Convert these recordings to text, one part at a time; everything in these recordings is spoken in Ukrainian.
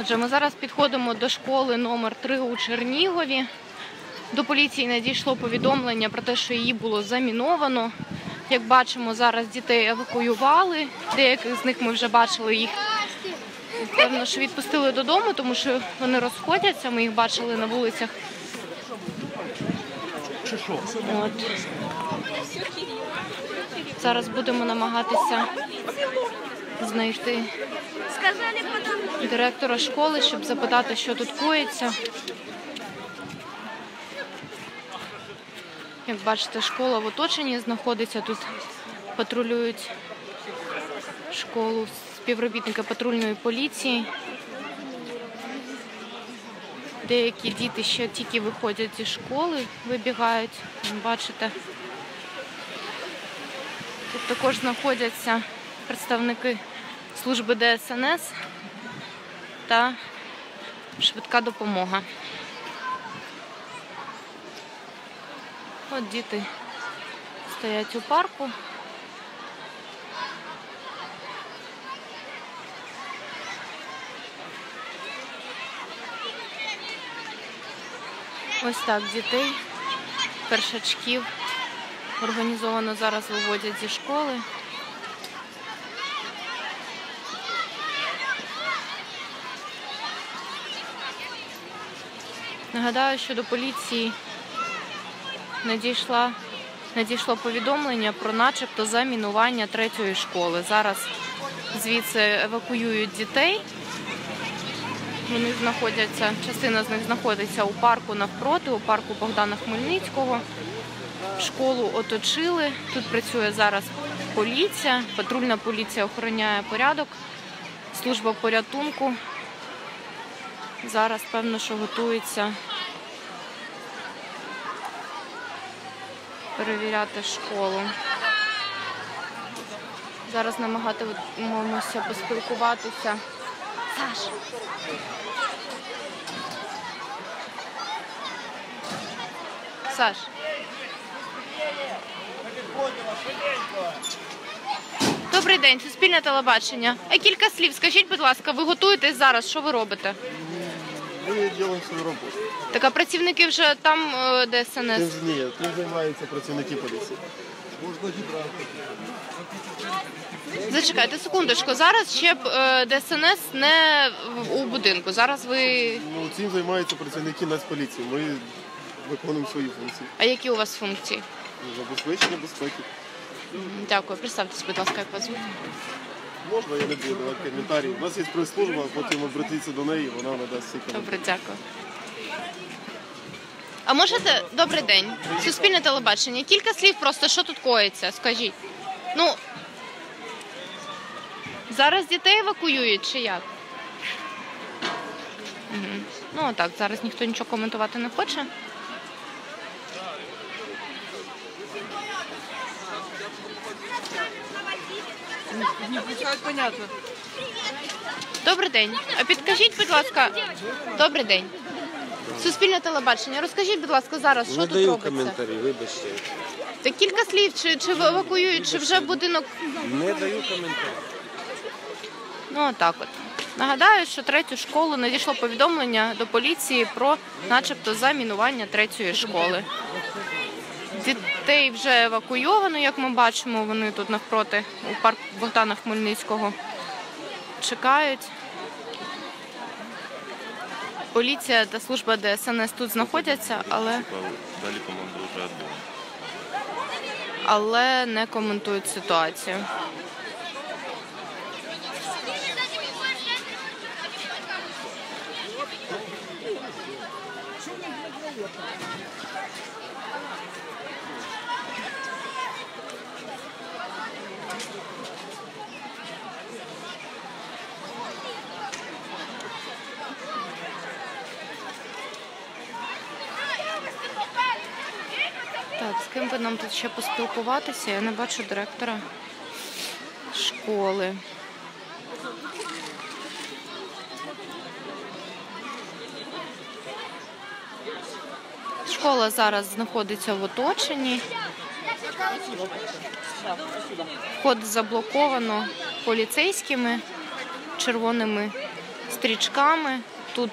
Отже, ми зараз підходимо до школи номер 3 у Чернігові. До поліції надійшло повідомлення про те, що її було заміновано. Як бачимо, зараз дітей евакуювали. Деяких з них ми вже бачили їх. Певно, що відпустили додому, тому що вони розходяться. Ми їх бачили на вулицях. От. Зараз будемо намагатися знайти директора школи, щоб запитати, що тут коїться. Як бачите, школа в оточенні знаходиться. Тут патрулюють школу співробітники патрульної поліції. Деякі діти ще тільки виходять зі школи, вибігають. Бачите. Тут також знаходяться представники служби ДСНС та швидка допомога. От діти стоять у парку. Ось так дітей, першачків організовано зараз виводять зі школи. Нагадаю, що до поліції надійшла, надійшло повідомлення про начебто замінування третьої школи. Зараз звідси евакуюють дітей. Вони знаходяться, частина з них знаходиться у парку навпроти, у парку Богдана Хмельницького. Школу оточили. Тут працює зараз поліція, патрульна поліція охороняє порядок, служба порятунку. Зараз, певно, що готується перевіряти школу. Зараз намагатимемося поспілкуватися. Саш. Саш. Добрий день, Суспільне телебачення. А кілька слів. Скажіть, будь ласка, ви готуєтесь зараз? Що ви робите? Ми робимо свою роботу. Так а працівники вже там е, ДСНС. Тим ні, тим займаються працівники поліції. Зачекайте секундочку. Зараз ще б е, ДСНС не у будинку. Зараз ви. Ну, цим займаються працівники Нацполіції. Ми виконуємо свої функції. А які у вас функції? Забезпечення безпеки. Дякую. Представтесь, будь ласка, як вас звуть. Можна, я не буду давати коментарі. У нас є прес-служба, потім обратіться до неї, вона надасть всі коментарі. Добре, дякую. А можете добрий день? Суспільне телебачення. Кілька слів просто що тут коїться, скажіть. Ну зараз дітей евакуюють чи як? Ну так, зараз ніхто нічого коментувати не хоче. Понятно. Добрий день. А підкажіть, будь ласка, добрий день. Суспільне телебачення. Розкажіть, будь ласка, зараз, що Не тут даю робиться? коментарі, вибачте. Та кілька слів, чи, чи евакуюють, чи вже будинок. Не даю коментарі. Ну отак от. Нагадаю, що третю школу надійшло повідомлення до поліції про, начебто, замінування третьої школи. Дітей вже евакуйовано, як ми бачимо. Вони тут навпроти у парк Богдана Хмельницького чекають. Поліція та служба ДСНС тут знаходяться, але, Далі команда вже але не коментують ситуацію. Нам тут ще поспілкуватися? Я не бачу директора школи. Школа зараз знаходиться в оточенні. Вход заблоковано поліцейськими червоними стрічками. Тут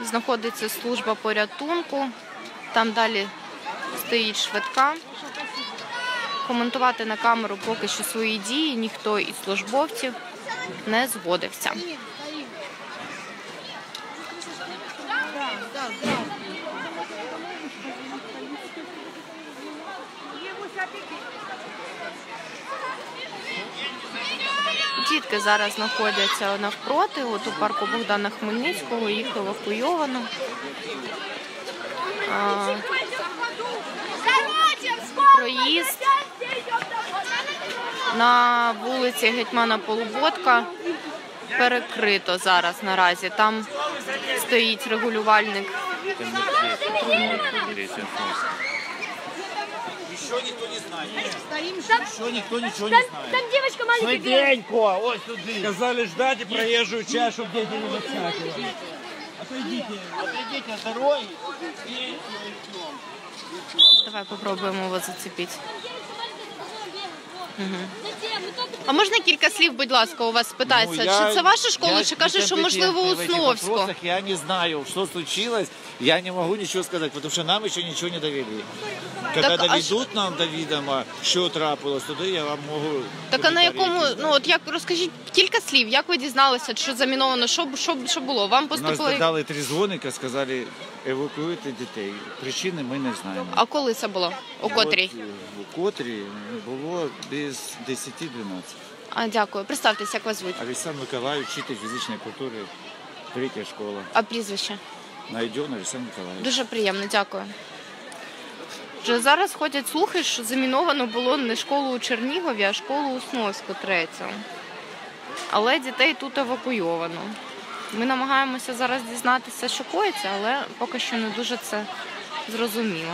знаходиться служба порятунку. Там далі стоїть швидка. Коментувати на камеру поки що свої дії ніхто із службовців не згодився. Дітки зараз знаходяться навпроти, от у парку Богдана Хмельницького, їх евакуйовано. Проїзд на вулиці Гетьмана Полуботка перекрито зараз наразі. Там стоїть регулювальник. Что никто ничего не знает. Там девочка маленькая. Швиденько, ось сюди. Сказали ждать проезжую часть, чтобы дети не выскакивали. Отойдите, отойдите с дороги. Давай попробуємо його зацепити. Затем, мы только А можна кілька слів, будь ласка, у вас спитатися? Ну, я- чи це ваша школа, я чи кажуть, що можливо у компетентный в этих Сновську? вопросах, Я не знаю, что случилось. Я не могу ничего сказать, потому что нам еще ничего не довели. Когда Так, а доведут нам до відома, що трапилось, тоді я вам можу. Так а на якому, коментарі ну от як розкажіть кілька слів, як ви дізналися, що заміновано, що, що, що було? Вам У нас поступили. дали три дзвоника, сказали евакуюйте дітей. Причини ми не знаємо. А коли це було? У котрій? От, е, У котрій було без 10-12. А дякую. Представтеся, як вас звуть. Олександр Миколаївич, вчитель фізичної культури, третя школа. А прізвище? Найден Олександр Миколаївич. Дуже приємно, дякую. Вже зараз ходять слухи, що заміновано було не школу у Чернігові, а школу у Сновську третю. Але дітей тут евакуйовано. Ми намагаємося зараз дізнатися, що коїться, але поки що не дуже це зрозуміло.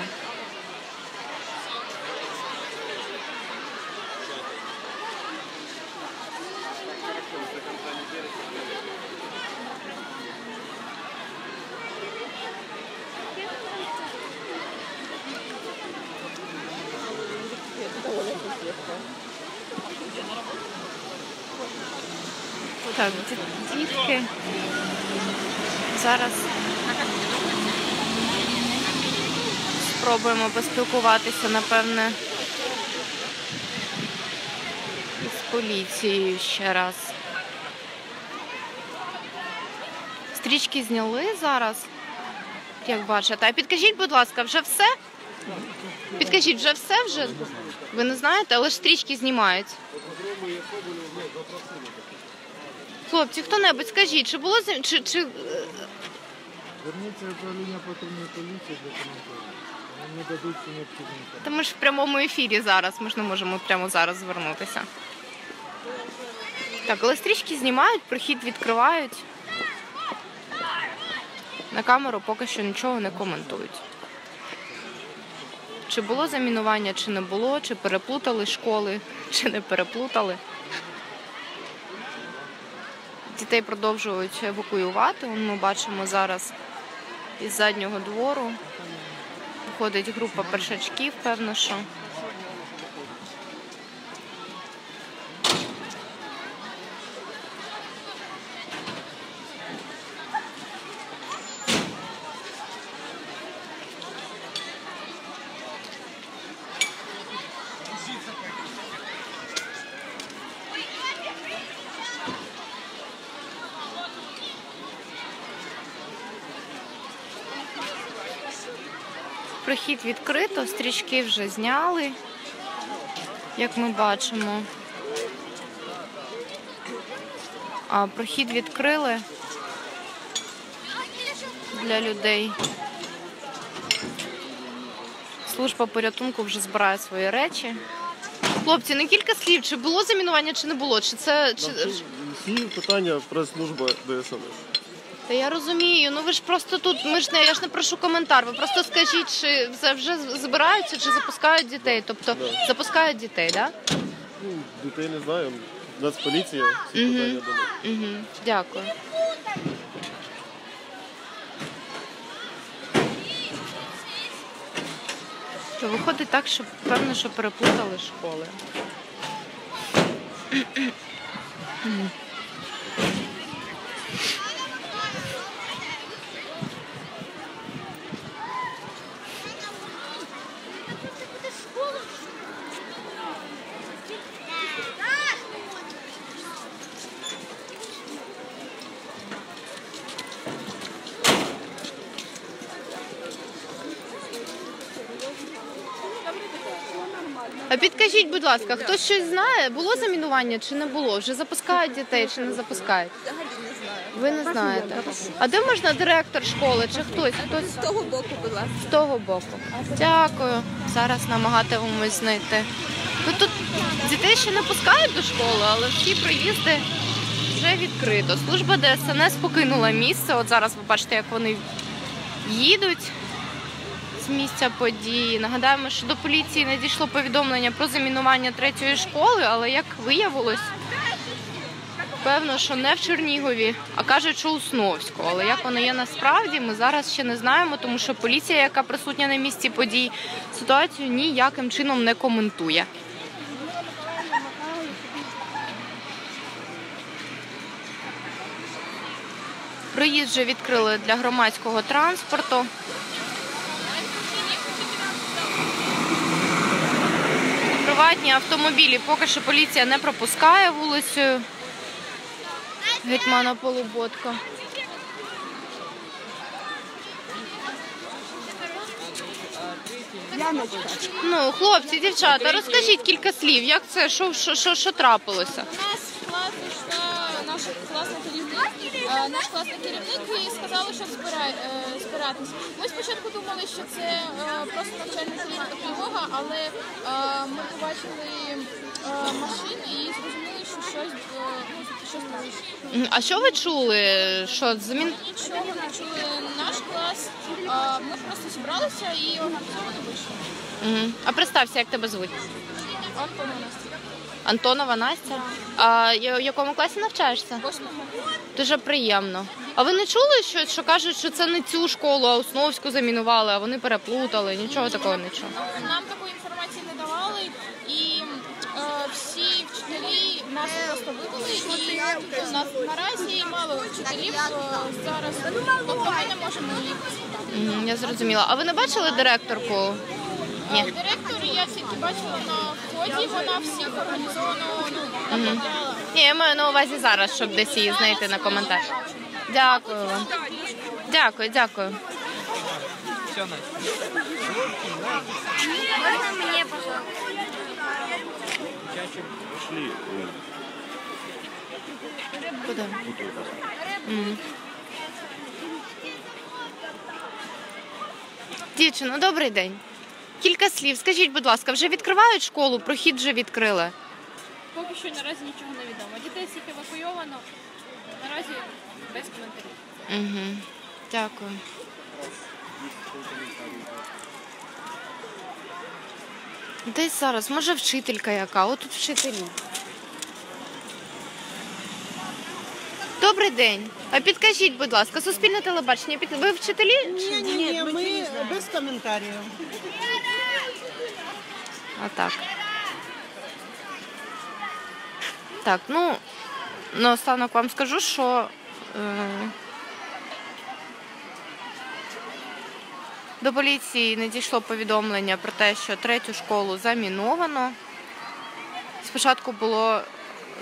Так, зараз спробуємо поспілкуватися, напевне, з поліцією ще раз. Стрічки зняли зараз, як бачите. А підкажіть, будь ласка, вже все? Підкажіть, вже все вже? Ви не знаєте, але ж стрічки знімають. Хлопці, хто-небудь скажіть, чи було зі- чи, чи е, Зверніться в управління патрульної поліції для коментарів. Вам не дадуть всю необхідну інформацію. та ми ж в прямому ефірі зараз, ми ж не можемо прямо зараз звернутися. Так, але стрічки знімають, прохід відкривають. На камеру поки що нічого не коментують. Чи було замінування, чи не було, чи переплутали школи, чи не переплутали. Дітей продовжують евакуювати. Ми бачимо зараз із заднього двору. Виходить група першачків, певно, що. Прохід відкрито, стрічки вже зняли, як ми бачимо. А прохід відкрили для людей. Служба порятунку вже збирає свої речі. Хлопці, не кілька слів, чи було замінування, чи не було? Чи це чи... Всі питання прес-служба ДСНС. Та я розумію, ну ви ж просто тут, ми ж не я ж не прошу коментар. Ви просто скажіть, чи це вже збираються, чи запускають дітей? Тобто запускають дітей, так? Да? Ну, дітей не знаю. Нацполіція, всі Мгм. питання них. Угу, дякую. То виходить так, що певно, що переплутали школи. А підкажіть, будь ласка, хтось щось знає? Було замінування чи не було? Вже запускають дітей чи не запускають? Ви не знаєте. А де можна директор школи чи хтось? Хтось З того боку, будь ласка. з того боку. Дякую. Зараз намагатимемось знайти. Ну тут дітей ще не пускають до школи, але всі проїзди вже відкрито. Служба ДСНС покинула місце. От зараз ви бачите, як вони їдуть місця події. Нагадаємо, що до поліції надійшло повідомлення про замінування третьої школи, але як виявилось, певно, що не в Чернігові, а кажуть, що у Сновську. Але як воно є насправді, ми зараз ще не знаємо, тому що поліція, яка присутня на місці подій, ситуацію ніяким чином не коментує. Проїзд вже відкрили для громадського транспорту. Приватні автомобілі поки що поліція не пропускає вулицею гетьмана Полуботка. Ну, хлопці, дівчата, розкажіть кілька слів, як це, що, що, що, що трапилося? У нас в клас йшла наша класна керівник, е, наш класний керівник і сказали, що збирай, е. Ми спочатку думали, що це е, просто навчальна тривога, але е, ми побачили е, машини і зрозуміли, що щось, ну, щось. М, А що ви чули? Що змін? Нічого не чули. Наш клас, ми просто зібралися і організовано вийшли. А представся, як тебе звуть? Антона Настя. Антонова Настя. А в якому класі навчаєшся? Восьмого. Дуже приємно. А ви не чули, що, що кажуть, що це не цю школу, а Основську замінували, а вони переплутали? Нічого такого не чув. Нам такої інформації не давали, і е, всі вчителі нас просто вивели, і у нас наразі мало вчителів зараз, тобто ми не можемо їх спитати. Я зрозуміла. А ви не бачили директорку? Ні. Директор я тільки бачила на вході, вона всіх організовано ну, направляла. Ні, я маю на увазі зараз, щоб десь її знайти на коментар. Дякую вам. Дякую, дякую. Пошли. э, Куди? Мгм. Дівчино, добрий день. Кілька слів. Скажіть, будь ласка, вже відкривають школу? Прохід вже відкрили. Поки що наразі нічого не відомо. Дітей всіх евакуйовано. Наразі без коментарів. Угу. Дякую. Десь зараз, може, вчителька яка, отут вчителі. Добрий день. А підкажіть, будь ласка, суспільне телебачення. під- Ви вчителі? Ні, ні, ні, ми без коментарів. А так. Ну, наостанок вам скажу, що е, до поліції не дійшло повідомлення про те, що третю школу заміновано. Спочатку було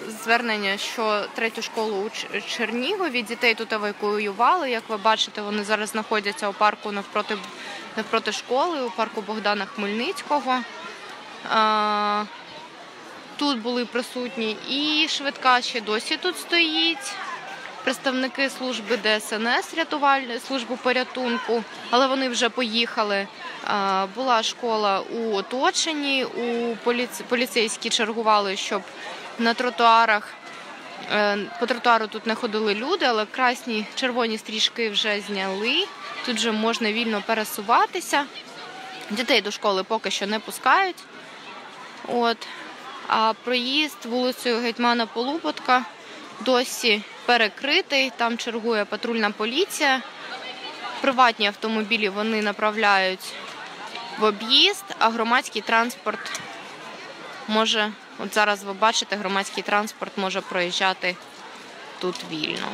звернення, що третю школу у Чернігові дітей тут евакуювали. Як ви бачите, вони зараз знаходяться у парку навпроти, навпроти школи, у парку Богдана Хмельницького. А, Тут були присутні і швидка ще досі тут стоїть. Представники служби ДСНС, служби порятунку, але вони вже поїхали. Була школа у оточенні, у поліц... поліцейські чергували, щоб на тротуарах е, по тротуару тут не ходили люди, але красні червоні стрічки вже зняли. Тут вже можна вільно пересуватися. Дітей до школи поки що не пускають. От. А проїзд вулицею Гетьмана Полуботка досі перекритий. Там чергує патрульна поліція. Приватні автомобілі вони направляють в об'їзд, а громадський транспорт може, от зараз ви бачите, громадський транспорт може проїжджати тут вільно.